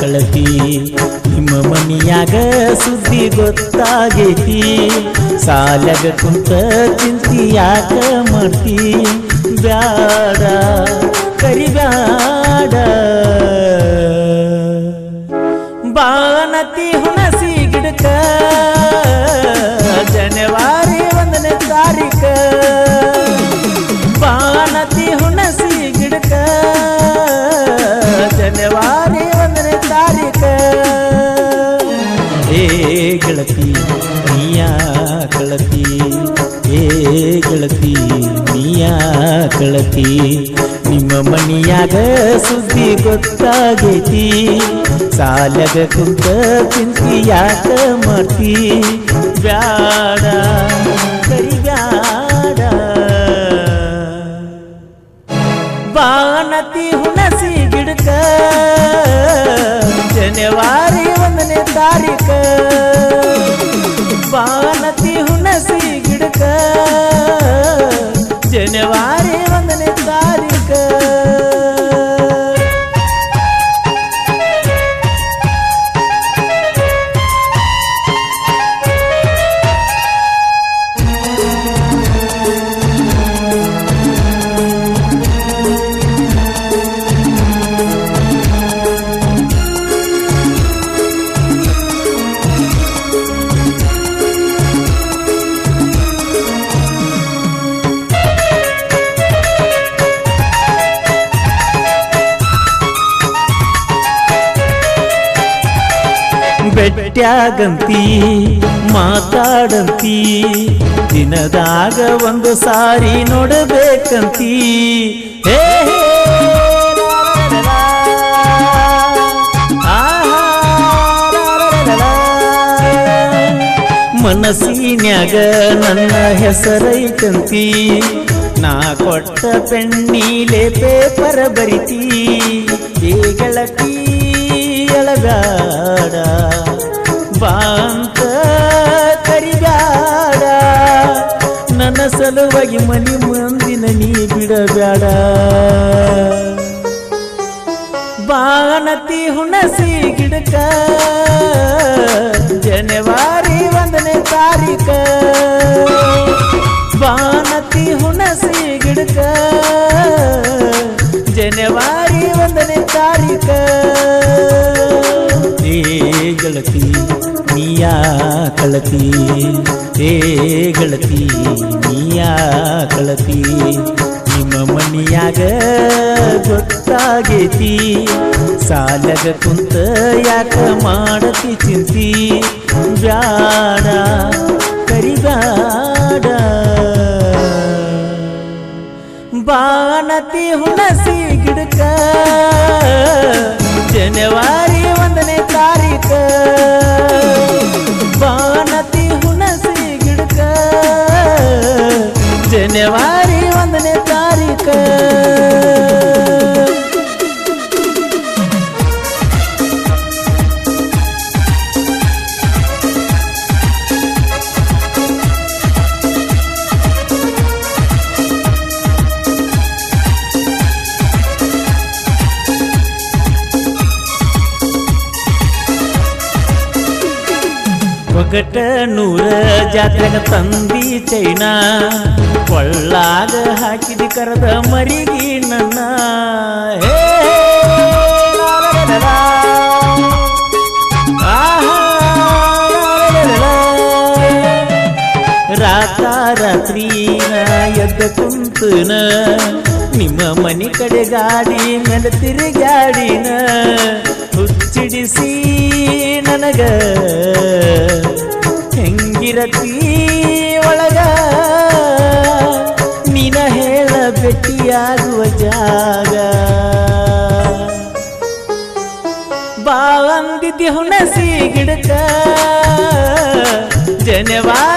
ಕಳತಿ ನಿಮ್ಮ ಮನಿಯಾಗ ಸುದ್ದಿ ಗೊತ್ತಾಗೈತಿ. ಸಾಲಗ ಕುಂತ ಚಿಂತಿ ಯಾಕ ಮಾಡ್ತಿ. ಬ್ಯಾಡ, ಕರಿಬ್ಯಾಡ. ಬಾನತಿ ಹುಣಸಿ ಗಿಡಕ ಜನವಾರಿ ಒಂದನೇ ತಾರೀಕ. ಗೆಳತಿ, ನೀಯಾ ಕಳತಿ ಏ ಗೆಳತಿ, ನೀಯಾ ಕಳತಿ ನಿಮ್ಮ ಮನಿಯಾಗ ಸುದ್ದಿ ಗೊತ್ತಾಗೈತಿ ಸಾಲಗ ಕುಂತ ಚಿಂತಿ ಯಾಕ ಮಾಡ್ತಿ, ಬ್ಯಾಡ, ಕರಿಬ್ಯಾಡ. ಬಾನತಿ ಹುಣಸಿ ಗಿಡಕ ಜನವರಿ ಒಂದನೇ ತಾರೀಕ. ಬಾನತಿ ಬೆಟ್ಟ್ಯಾಗಂತಿ ಮಾತಾಡಂತಿ ದಿನದಾಗ ಒಂದು ಸಾರಿ ನೋಡಬೇಕಂತಿ ಹೇ. ಮನಸ್ಸಿನ್ಯಾಗ ನನ್ನ ಹೆಸರೈತಂತಿ ನಾ ಕೊಟ್ಟ ಪೆಣ್ಣೀಲೆ ಪೇಪರ್ ಬರಿತೀ ಗೆಳತಿ ಎಳಗಾಡ ಬಾಂತ ಕರಿಗಾಡ ನನ್ನ ಸಲುವಾಗಿ ಮನಿ ಮುಂದಿನ ನೀ ಬಿಡಬೇಡ ಬಾನತಿ ಹುಣಸಿ ಗಿಡಕ ನೀಯ ಕಳತಿ? ಏ ಗಳತಿ, ನೀಯಾ ಕಳತಿ? ನಿಮ್ಮ ಮನಿಯಾಗ ಗೊತ್ತಾಗೇತಿ? ಸಾಲಗ ಕುಂತ ಯಾಕ ಮಾಡತಿ ಚಿಂತಿ? ಬ್ಯಾಡ, ಕರಿಬ್ಯಾಡ. ಬಾಣತಿ ಹುಣಸಿ ಒಗಟ ನೂರ ಜಾತ್ರೆಗ ತಂದಿ ಚೈನಾ ಕೊಳ್ಳಾಗ ಹಾಕಿದ ಕರೆದ ಮರಿಗಿ ನನ್ನ. ರಾತ ರಾತ್ರಿ ಎದ್ದ ಕುಂತನ ನಿಮ್ಮ ಮನೆ ಕಡೆ ಗಾಡಿ ಮೇಲೆ ತಿರುಗಾಡಿನ ಹುಚ್ಚಿಡಿಸಿ ನನಗ. ಹೆಂಗಿರತಿ ಒಳಗ? ನೀನ ಹೇಳ ಭೇಟಿಯಾಗುವ ಜಾಗ. ಬಾವಂದಿದ್ದಿ ಹುಣಸಿ ಗಿಡಕ ಜನವರಿ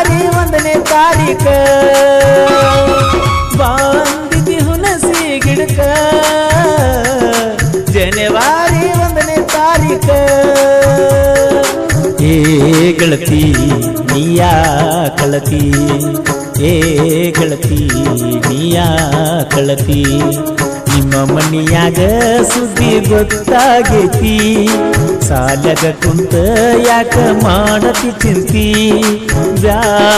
ಕಳತಿ? ಏ ಗಳತಿ ನೀಯಾ ಕಳತಿ? ನಿಮ್ಮ ಮನಿಯಾಗ ಸುದ್ದಿ ಗೊತ್ತಾಗೈತಿ? ಸಾಲದ ಕುಂತ ಯಾಕ ಮಾಡತಿ ಚಿಂತಿ? ಬ್ಯಾಡ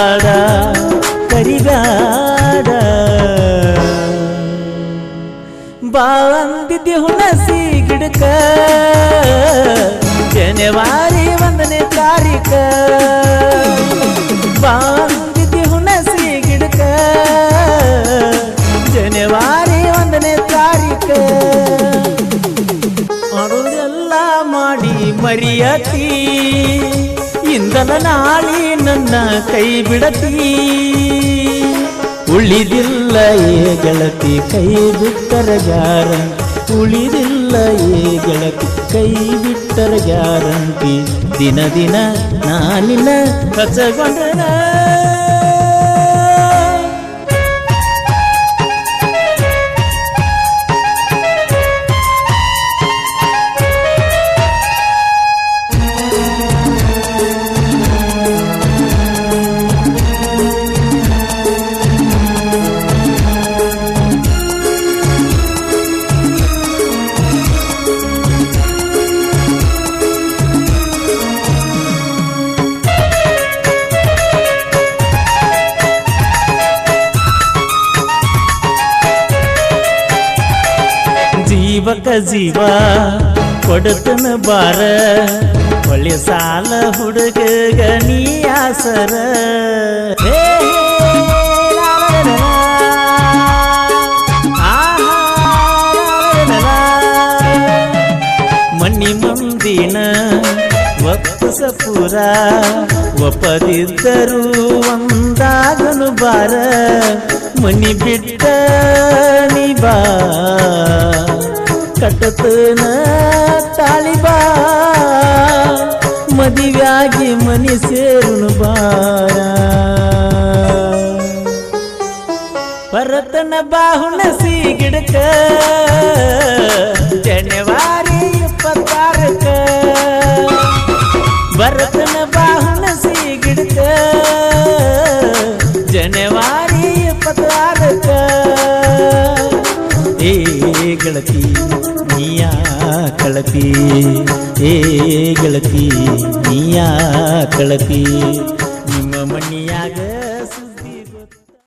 ಇಂದಲ ನನ್ನ ಕೈ ಬಿಡತಿ. ಉಳಿದಿಲ್ಲ ಏ ಗೆಳತಿ, ಕೈ ಬಿಟ್ಟರ ಗ್ಯಾರಂಟಿ. ಉಳಿದಿಲ್ಲ ಏ ಗೆಳತಿ, ಕೈ ಬಿಟ್ಟರ ಯಾರಂತಿ ದಿನ ದಿನ ನಾನಿನ ಕಚಗೊಂಡನ ಜೀವಕ ಜೀವ, ಕೊಡತನ ಬಾರ ಒಳ್ಳೆ ಸಾಲ ಹುಡುಗ ಗಣಿಯಾಸರ. ಮಣ್ಣಿ ಮುಂದಿನ ಒಪ್ಪಸ ಪುರ ಒಪ್ಪದಿದ್ದರು ಒಂದಾಗನು ಬಾರ ಮನಿ ಬಿಟ್ಟ ನೀ ಬಾ. ಕಟ್ಟತನ ತಾಳಿ ಬಾ. ಮನೆ ಸೇರುನು ಬಾರ. ಭರತನ ಬಾಹುಣಸಿ ಗಿಡಕ ಜನವರಿ ಇಪ್ಪತ್ತಾರಕ. ಭರತನ ಬಾಹುಣಸಿ ಗಿಡಕ ಗೆಳತಿ ನೀಯಾ ಕಳತಿ ಏ ಗೆಳತಿ ನೀಯಾ ಕಳತಿ ನಿಮ್ಮ ಮಣ್ಣಿಯಾಗ ಸುದ್ದಿ